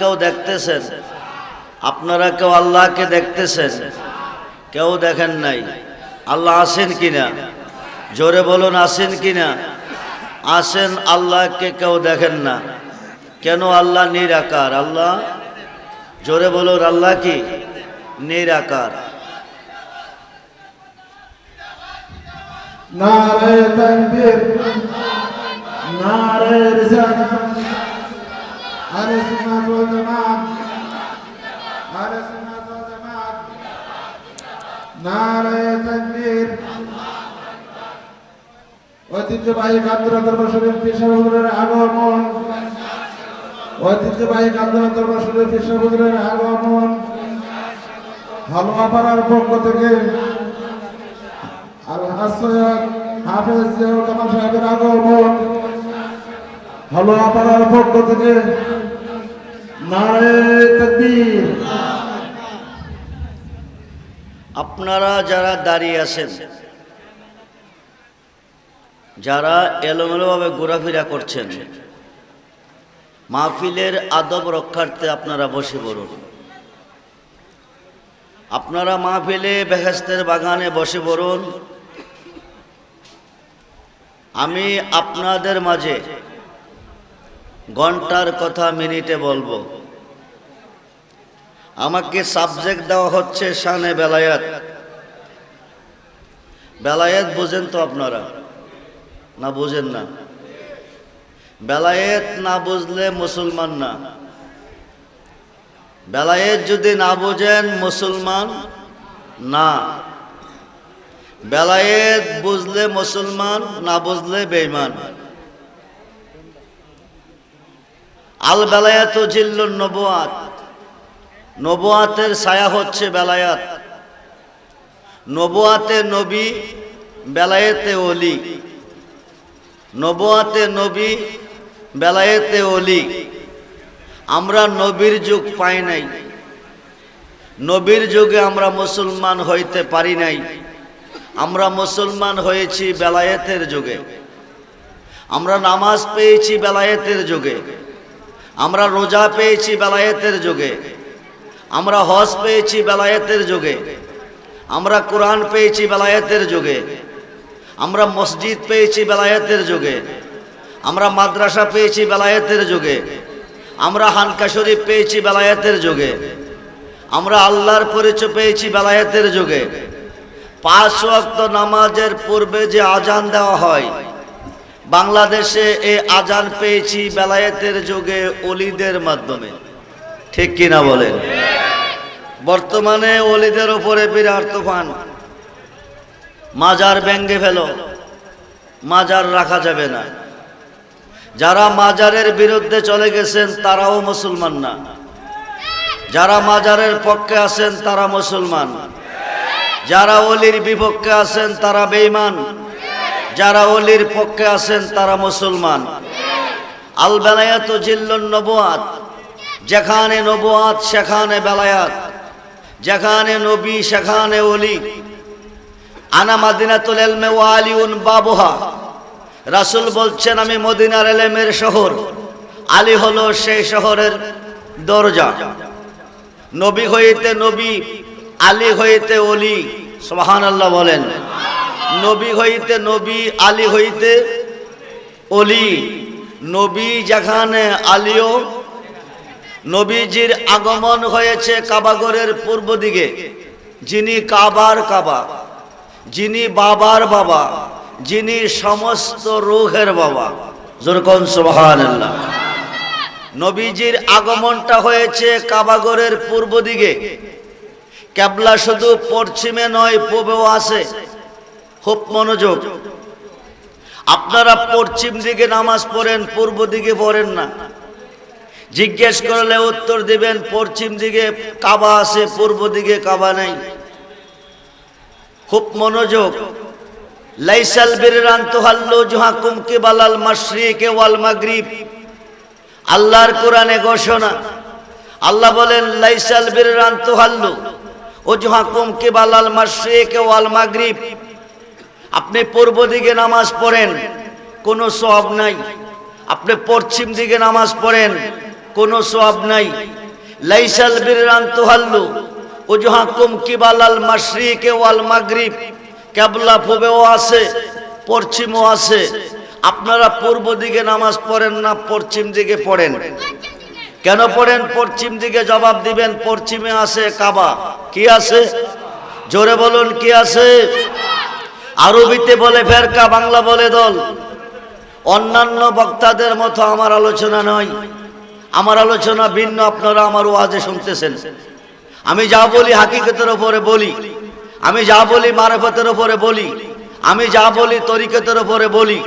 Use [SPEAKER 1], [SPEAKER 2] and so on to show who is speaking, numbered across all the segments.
[SPEAKER 1] কেউ দেখতেছেন? আপনারা কেউ আল্লাহকে দেখতেছেন? কেউ দেখেন নাই। আল্লাহ আসেন কিনা? জোরে বলুন আসেন কিনা? আসেন আল্লাহকে কেউ দেখেন না। কেন আল্লাহ নিরাকার আল্লাহ? জোরে বলুন, আল্লাহ কি? নিরাকার
[SPEAKER 2] নারে তকবীর নারে রিসালাত আরে সুন্নাত ওয়াল জামাত। আরে সুন্নাত ওয়াল জামাত। নারে তকবীর। ঐতিহ্যবাহী কান্দরা দরবার শরীফ পেশাব হুজুরের আগমন। ঐতিহ্যবাহী কান্দরা দরবার শরীফ পেশাব হুজুরের আগমন। হালুয়া পাড়ার আগমন। হলো আপনার পক্ষ থেকে
[SPEAKER 1] আপনারা যারা দাঁড়িয়ে আছেন, যারা এলোমেলোভাবে ঘোরাফেরা করছেন, মাহফিলের আদব রক্ষার্থে আপনারা বসে পড়ুন। আপনারা মাহফিলে বেহেস্তের বাগানে বসে পড়ুন। আমি আপনাদের মাঝে ঘণ্টার কথা মিনিটে বলব। আমাকে সাবজেক্ট দেওয়া হচ্ছে শানে বেলায়াত। বেলায়েত বোঝেন তো আপনারা? না, বোঝেন না। বেলায়েত না বুঝলে মুসলমান না। বেলায়েত যদি না বোঝেন মুসলমান না। বেলায়েত বুঝলে মুসলমান, না বুঝলে বেঈমান। আল বেলায়াত জিল্লুন নবুয়াত। নবুয়াতের ছায়া হচ্ছে বেলায়াত। নবুয়াতে নবী, বেলায়েতে অলি নবুয়াতে নবী, বেলায়েতে অলি আমরা নবীর যুগ পাই নাই। নবীর যুগে আমরা মুসলমান হইতে পারি নাই। আমরা মুসলমান হয়েছি বেলায়েতের যুগে। আমরা নামাজ পেয়েছি বেলায়েতের যুগে। আমরা রোজা পেয়েছি বেলায়েতের যুগে। আমরা হজ পেয়েছি বেলায়েতের যুগে। আমরা কোরআন পেয়েছি বেলায়েতের যুগে। আমরা মসজিদ পেয়েছি বেলায়েতের যুগে। আমরা মাদ্রাসা পেয়েছি বেলায়েতের যুগে। আমরা হানকা শরীফ পেয়েছি বেলায়েতের যুগে। আমরা আল্লাহর পরিচয় পেয়েছি বেলায়েতের যুগে। পাঁচ ওয়াক্ত নামাজের পূর্বে যে আজান দেওয়া হয় বাংলাদেশে এই আজান পেয়েছি বেলায়েতের যুগে অলিদের মাধ্যমে। ঠিক কিনা বলেন? বর্তমানে অলিদের উপরে বিরাট তুফান। মাজার ব্যঙ্গে ফেল। মাজার রাখা যাবে না। যারা মাজারের বিরুদ্ধে চলে গেছেন, তারাও মুসলমান না। যারা মাজারের পক্ষে আছেন, তারা মুসলমান। যারা অলির বিপক্ষে আছেন, তারা বেঈমান। যারা অলির পক্ষে আছেন, তারা মুসলমান। আল বেলায়াত জিল্লুন নবুয়াত, যেখানে নবুয়াত, সেখানে বেলায়াত, যেখানে নবী, সেখানে অলি আনা মাদিনাতুল এলমে আলিউন বাবুহা। রাসূল বলছেন, আমি মদিনার এলেমের শহর। আলী হলো সেই শহরের দরজা। নবী হইতে নবী, আলী হইতে অলি সোহান আল্লাহ বলেন। নবী হইতে নবী, আলী হইতে অলি। নবী যেখানে আলিও, নবীজির আগমন হয়েছে কাবাগরের পূর্ব দিকে। যিনি কাবার কাবা, যিনি বাবার বাবা, যিনি সমস্ত রোগের বাবা। যেরকম সুবহানাল্লাহ। নবীজির আগমনটা হয়েছে কাবাগরের পূর্ব দিকে। ক্যাবলা শুধু পশ্চিমে নয়, পূবেও আছে। খুব মনোযোগ। আপনারা পশ্চিম দিকে নামাজ পড়েন, পূর্ব দিকে পড়েন না। জিজ্ঞেস করলে উত্তর দিবেন, পশ্চিম দিকে কাবা আছে, পূর্ব দিকে কাবা নেই। খুব মনোযোগ। লাইসাল বিরান তোহাল্লু জুহাকুম কিবালাল মাশরিকে ওয়াল মাগরিব। আল্লাহর কোরআনে ঘোষণা। আল্লাহ বলেন, লাইসাল বিরান তোহাল্লু ও জুহাকুম কিবালাল মাশরিকে ওয়াল মাগরিব। আপনি পূর্ব দিকে নামাজ পড়েন, কোনো সব নাই। আপনি পশ্চিম দিকে নামাজ পড়েন, কোনো সওয়াব নাই। লাইসাল বিরান তুহাল্লু উজহাকুম কিবালাল মাশরিকে ওয়াল মাগরিব কেবলা পূবেও আছে, পশ্চিমও আছে। আপনারা পূর্ব দিকে নামাজ পড়েন না, পশ্চিম দিকে পড়েন। কেন পড়েন? পশ্চিম দিকে জবাব দিবেন, পশ্চিমে আছে কাবা। কি আছে? জোরে বলুন, কি আছে? আরবিতে বলে ফেরকা, বাংলা বলে দল। অন্যান্য বক্তাদের মতো আমার আলোচনা নয়। আমার আলোচনা ভিন্ন, আপনারা আমার ওয়াজে শুনতেছেন। আমি যা বলি হাকিকতের ওপরে বলি। আমি যা বলি মারফতের ওপরে বলি। আমি যা বলি তরিকতের ওপরে বলি।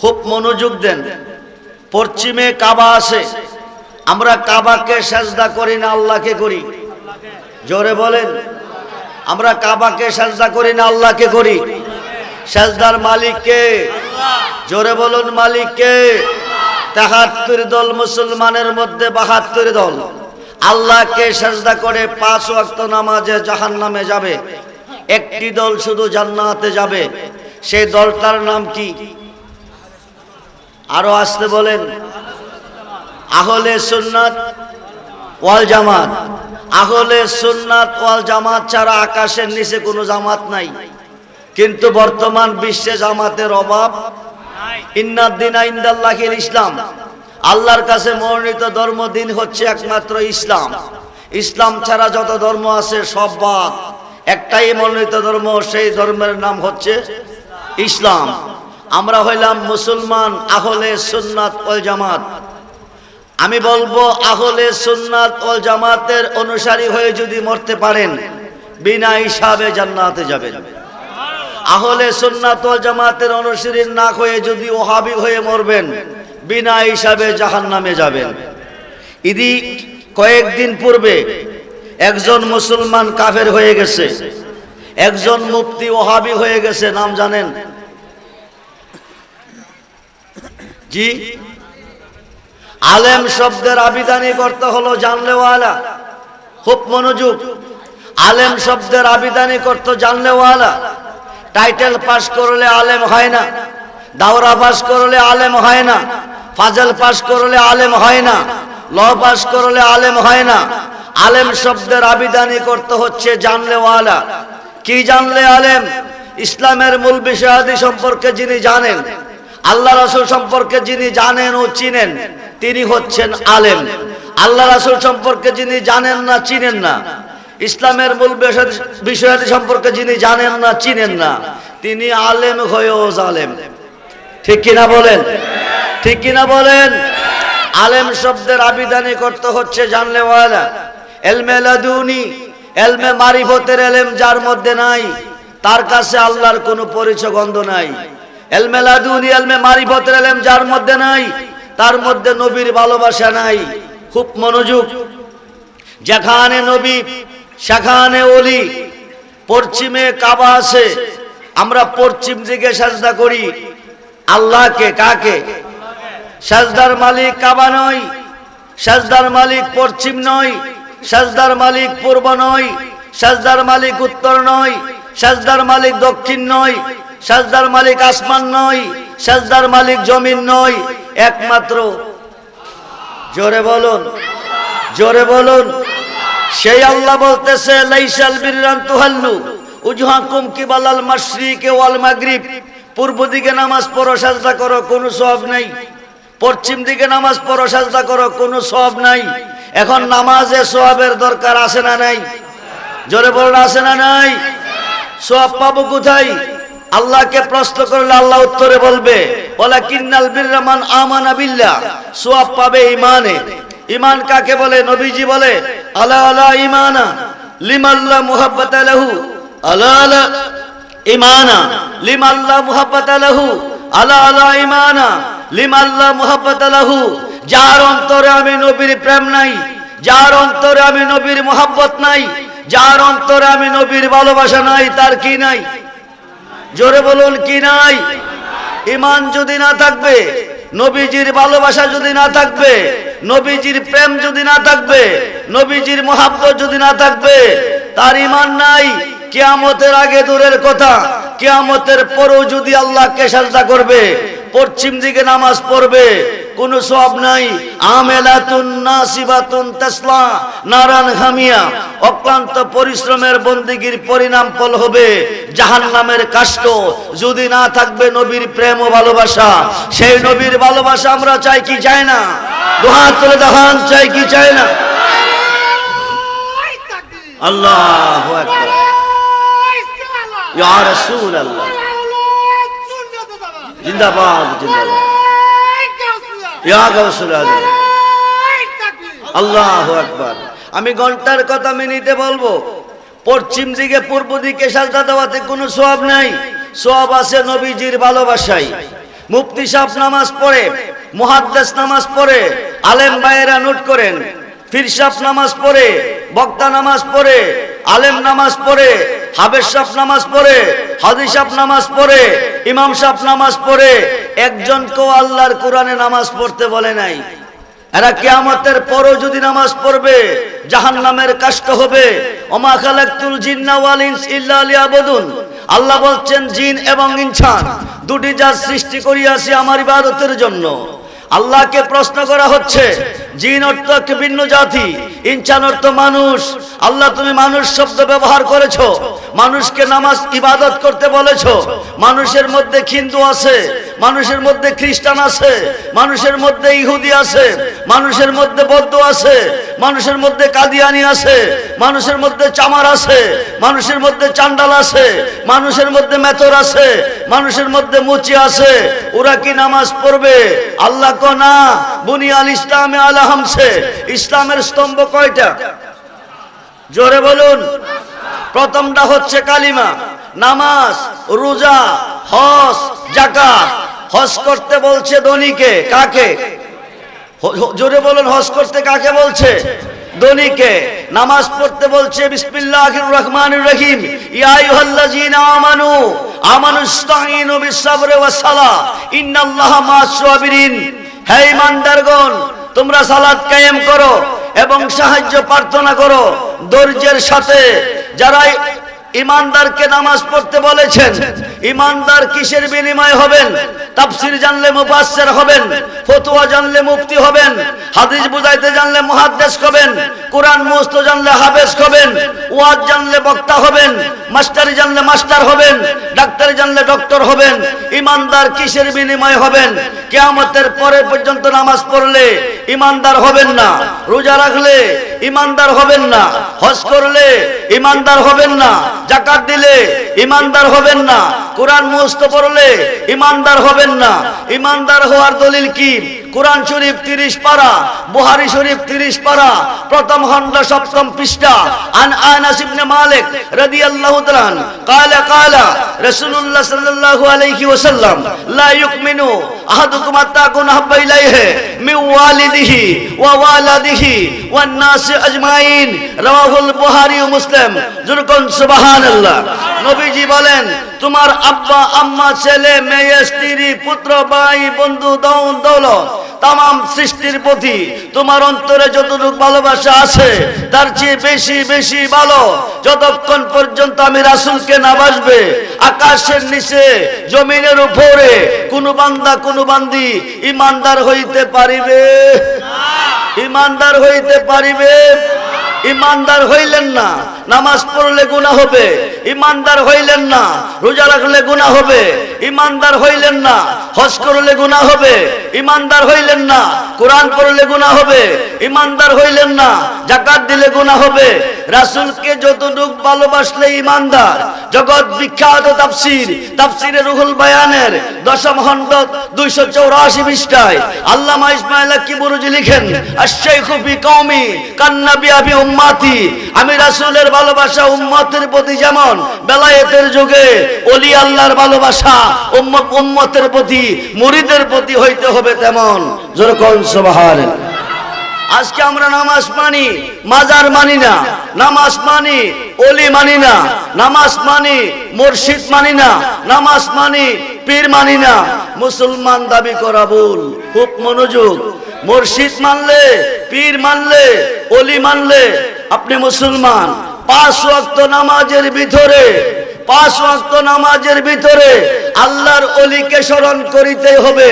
[SPEAKER 1] খুব মনোযোগ দেন। পশ্চিমে কাবা আছে। আমরা কাবাকে সাজদা করি না, আল্লাহকে করি। জোরে বলেন। আমরা কাবাকে সাজদা করি না, আল্লাহকে করি। সাজদার মালিককে। জোরে বলুন মালিককে। তেহাত্তর দল মুসলমানের মধ্যে বাহাত্তর দল। আল্লাহকে সাজদা করে পাঁচ ওয়াক্ত নামাজে জাহান নামে যাবে। একটি দল শুধু জান্নাতে যাবে। সেই দলটার নাম কি? আরও আসতে বলেন। আহলে সুন্নাত ওয়াল জামাত। আহলে সুন্নাত ওয়াল জামাত ছাড়া আকাশের নিচে কোনো জামাত নাই। কিন্তু বর্তমান বিশ্বে জামাতের অভাব। ইসলাম। আল্লাহর কাছে মনোনীত ধর্ম দিন হচ্ছে একমাত্র ইসলাম। ইসলাম ছাড়া যত ধর্ম আছে সব বাদ। একটাই মনোনীত ধর্ম, সেই ধর্মের নাম হচ্ছে ইসলাম। আমরা হইলাম মুসলমান আহলে সুন্নাত ওয়াল জামাত। আমি বলব, আহলে সুন্নাত ওয়াল জামাতের অনুসারী হয়ে যদি মরতে পারেন, বিনা হিসাবে জান্নাতে যাবেন। আহলে সুন্নাত জামাতের অনুসারী না হয়ে যদি ওহাবি হয়ে মরবেন, বিনা হিসাবে জাহান নামে যাবেন। ইদি কয়েকদিন পূর্বে একজন মুসলমান কাফের হয়ে গেছে, একজন মুফতি ওহাবি হয়ে গেছে, নাম জানেন? জি? আলেম শব্দের আবিধানি করতে হলো জানলেওয়ালা, খুব মনোযোগ। আলেম শব্দের আবিধানি করতে জানলেওয়ালা। টাইটেল পাস করলে আলেম হয় না। দাওরা পাস করলে আলেম হয় না। ফাজল পাস করলে আলেম হয় না। ল পাস করলে আলেম হয় না। আলেম শব্দের আবিধানি করতে হচ্ছে জানলে জানলেওয়ালা। কি জানলে আলেম? ইসলামের মূল বিষয়াদি সম্পর্কে যিনি জানেন, আল্লাহ রাসুল সম্পর্কে যিনি জানেন ও চিনেন, তিনি হচ্ছেন আলেম। আল্লাহ রাসুল সম্পর্কে যিনি জানেন না, চিনেন না। ইসলামের মূল বিষয়াদি সম্পর্কে যিনি জানেন না, চিনেন না, তিনি আলেম হয়েও জালেম। ঠিক কিনা বলেন? ঠিক কিনা বলেন? আলেম শব্দের আবিধানি করতে হচ্ছে জানলে এলমে লাদুনি, এলমে মারিফতের এলেম যার মধ্যে নাই, তার কাছে আল্লাহর কোনো পরিচয় গন্ধ নাই। এলমে লাদুনি, এলমে মারিফতের এলেম যার মধ্যে নাই, তার মধ্যে নবীর ভালোবাসা নাই। খুব মনোযোগ। যেখানে নবী সেখানে অলি পশ্চিমে কাবা আছে, আমরা পশ্চিম দিকে সাজদা করি। আল্লাহকে কাকে? সাজদার মালিক কাবা নয়, সাজদার মালিক পশ্চিম নয়, সাজদার মালিক পূর্ব নয়, সাজদার মালিক উত্তর নয়, সাজদার মালিক দক্ষিণ নয়, সাজদার মালিক আসমান নয়, সাজদার মালিক জমিন নয়। একমাত্র, জোরে বলুন জোরে বলুন। সেই আল্লাহ বলতেছে, লাইসাল বিরান তুহাল্লু। উজহাকুম কিবালাল মাশরিকে ওয়াল মাগরিব। পূর্ব দিকে নামাজ পড়ো, সাজদা করো, কোনো সব নাই। পশ্চিম দিকে নামাজ পড়ো, সাজদা করো, কোনো সব নাই। এখন নামাজে সোয়াবের দরকার আছে না নাই? জোরে বলুন, আছে না নাই? সব পাবো কোথায়? আল্লাহকে প্রশ্ন করলে আল্লাহ উত্তরে বলবে বলা কিন্নাল বিরমান আমানা বিল্লাহ। সোয়াব পাবে ইমানে ইমান কাকে বলে? নবীজি বলে আলা আলা আলা লিমাল্লা আলা আলা ইমানা লিমাল্লা মুহাব্বত লাহু। যার অন্তরে আমি নবীর প্রেম নাই, যার অন্তরে আমি নবীর মোহাব্বত নাই, যার অন্তরে আমি নবীর ভালোবাসা নাই, তার কি নাই? জোরে বলুন, কি নাই? ইমান যদি না থাকবে নবীজির ভালোবাসা যদি না থাকবে, নবীজির প্রেম যদি না থাকবে, নবীজির মহাব্বত যদি না থাকবে, তার ইমান নাই, কেয়ামতের আগে দূরের কথা, কেয়ামতের পরও যদি আল্লাহকে সাজদা করবে পশ্চিম দিকে নামাজ পড়বে কোনো সব নাই। আমেলাতুন নাসিবাতুন তাসলা নারান হামিয়া অক্লান্ত পরিশ্রমের বন্দিগির পরিণাম ফল হবে জাহান্নামের কাষ্ট। যদি না থাকবে নবীর প্রেম ও ভালোবাসা সেই নবীর ভালোবাসা আমরা চাই কি চাই না? দুহাত তুলে দেখান চাই কি চাই না? আল্লাহ ইয়া রাসূলুল্লাহ। জিন্দাবাদ জিন্দাবাদ। আল্লাহ আকবার। আমি ঘণ্টার কথা মিনিটে বলব, পশ্চিম দিকে, পূর্ব দিকে সাজদা দেওয়াতে কোনো সোয়াব নাই। সোয়াব আছে নবীজির ভালোবাসায়। মুফতি সাহেব নামাজ পড়ে, মুহাদ্দেস নামাজ পড়ে, আলেম ভাইয়েরা নোট করেন। ফির সাহেব নামাজ পড়ে বক্তা নামাজ পড়ে, আলেম নামাজ পড়ে হাবেজ সাহেব নামাজ পড়ে সাহেব নামাজ পড়ে, ইমাম সাহেব নামাজ পড়ে একজন একজনকেও আল্লাহর কোরআনে নামাজ পড়তে বলে নাই। এরা কিয়ামতের পরও যদি নামাজ পড়বে জাহান নামের কাষ্ট হবে। ওমা খালাকতুল জিন্না ওয়াল ইনস ইল্লা আল্লাহ বলছেন, জিন এবং ইনসান, দুটি জাত সৃষ্টি করিয়াছি আমার ইবাদতের জন্য। আল্লাহকে প্রশ্ন করা হচ্ছে জিন অর্থ একটি ভিন্ন জাতি, ইনসান অর্থ মানুষ। আল্লাহ তুমি মানুষ শব্দ ব্যবহার করেছ, মানুষকে নামাজ ইবাদত করতে বলেছ। মানুষের মধ্যে হিন্দু আছে, মানুষের মধ্যে খ্রিস্টান আছে, মানুষের মধ্যে ইহুদি আছে, মানুষের মধ্যে বৌদ্ধ আছে, মানুষের মধ্যে কাদিয়ানি আছে, মানুষের মধ্যে চামার আছে, মানুষের মধ্যে চান্ডাল আছে, মানুষের মধ্যে মেথর আছে মানুষের মধ্যে মুচি আছে, ওরা কি নামাজ পড়বে? আল্লাহ কো না ইসলামে আলা হামসে। ইসলামের স্তম্ভ কয়টা? জোরে বলুন। প্রথমটা হচ্ছে কালিমা, নামাজ, রোজা, হজ জাকাত হজ করতে বলছে ধনীকে, কাকে? জোরে বলুন, হজ করতে কাকে বলছে? ধনীকে। নামাজ পড়তে বলছে বিসমিল্লাহির রহমানির রহিম। ইয়া আইয়ুহাল্লাযীনা আমানু আমানুস্তাঈনু বিস-সাবরি ওয়াস-সালাহ ইন্নাল্লাহা মা'আস সাবিরিন হে ইমানদারগণ তোমরা সালাত কায়েম করো এবং সাহায্য প্রার্থনা করো। ধৈর্যের সাথে যারা ইমানদারকে নামাজ পড়তে বলেছেন। ইমানদার কিসের বিনিময় হবেন? তাফসির জানলে মুফাসসির হবেন, ফতোয়া জানলে মুফতি হবেন, হাদিস বুঝাইতে জানলে মুহাদ্দিস হবেন, কোরআন মুস্ত জানলে হাফেজ হবেন, ওয়াজ জানলে বক্তা হবেন, মাস্টারি জানলে মাস্টার হবেন, ডাক্তারি জানলে ডক্টর হবেন, ইমানদার কিসের বিনিময় হবেন? কিয়ামতের পরে পর্যন্ত নামাজ পড়লে ইমানদার হবেন না, রোজা রাখলে ইমানদার হবেন না, হজ করলে ইমানদার হবেন না জাকাত দিলে ইমানদার হবেন না। কোরআন মুস্ত পড়লে ইমানদার হবেন না। ইমানদার হওয়ার দলিল কি? কোরআন শরীফ তিরিশ পারা বুহারি শরীফ তিরিশ পারা প্রথম খণ্ড সপ্তম পৃষ্ঠা আন আনাস ইবনে মালিক রাদিয়াল্লাহু তাআলা قال قال رسول الله صلى الله عليه وسلم لا يؤمن احدكم حتى يكون احب اليه من والده ووالده والناس اجمعين رواه البخاري ومسلم যেরকম সুবহানাল্লাহ নবীজি বলেন তোমার আব্বা আম্মা ছেলে মেয়ে স্ত্রী পুত্র ভাই বন্ধু দৌন দৌলত তাম সৃষ্টির প্রতি তোমার অন্তরে যতটুকু ভালোবাসা আছে, তার চেয়ে বেশি বেশি ভালো। যতক্ষণ পর্যন্ত আমি রাসুলকে না বাসবে, আকাশের নিচে, জমিনের উপরে কোন বান্দা, কোন বান্দি ইমানদার হইতে পারিবে? ইমানদার হইতে পারিবে? ইমানদার হইলেন না, নামাজ পড়লে গুনাহ হবে। ইমানদার হইলেন না, রোজা রাখলে গুনাহ হবে। ইমানদার হইলেন না, হজ করলে গুনাহ হবে। ইমানদার হইলেন না, কোরআন পড়লে গুনাহ হবে, ইমানদার হইলেন না, জাকাত দিলে গুনাহ হবে। রাসূলকে যতটুক ভালোবাসলে ইমানদার। জগৎ বিখ্যাত তাফসীর, তাফসীরে রুহুল বায়ানের দশম খণ্ড 284 পৃষ্ঠায় আল্লামা ইসমাইল কিবরুজি লিখেন, আশ-শাইখু ফি কান্নাবি আবি উম্মতি। আমি রাসূলের ভালোবাসা উম্মতের প্রতি যেমন বেলায়েতের যুগে অলি আল্লাহর ভালোবাসা উম্মত উম্মতের প্রতি, মুরিদের প্রতি হইতে হবে তেমন। যেরকম সুবহানাল্লাহ। আজকে আমরা নামাজ মানি, মাজার মানি না, নামাজ মানি অলি মানি না, নামাজ মানি, মুর্শিদ মানি না, নামাজ মানি, পীর মানি না। মুসলমান দাবি করা ভুল, খুব মনোযোগ। মুর্শিদ মানলে, পীর মানলে অলি মানলে, আপনি মুসলমান। পাঁচ ওয়াক্ত নামাজের ভিতরে পাঁচ ওয়াক্ত নামাজের ভিতরে আল্লাহর অলিকে স্মরণ করিতে হবে।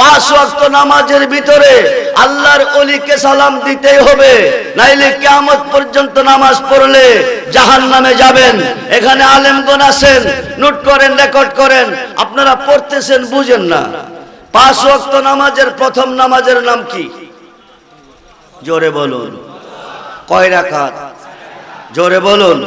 [SPEAKER 1] পাঁচ ওয়াক্ত নামাজের ভিতরে আল্লাহর অলিকে সালাম দিতেই হবে। নাইলে কিয়ামত পর্যন্ত নামাজ পড়লে জাহান নামে যাবেন। এখানে আলেমগণ আছেন, নোট করেন, রেকর্ড করেন। আপনারা পড়তেছেন, বুঝেন না। পাঁচ ওয়াক্ত নামাজের প্রথম নামাজের নাম কি? জোরে বলুন। কয় রাকাত? জোরে বলুন।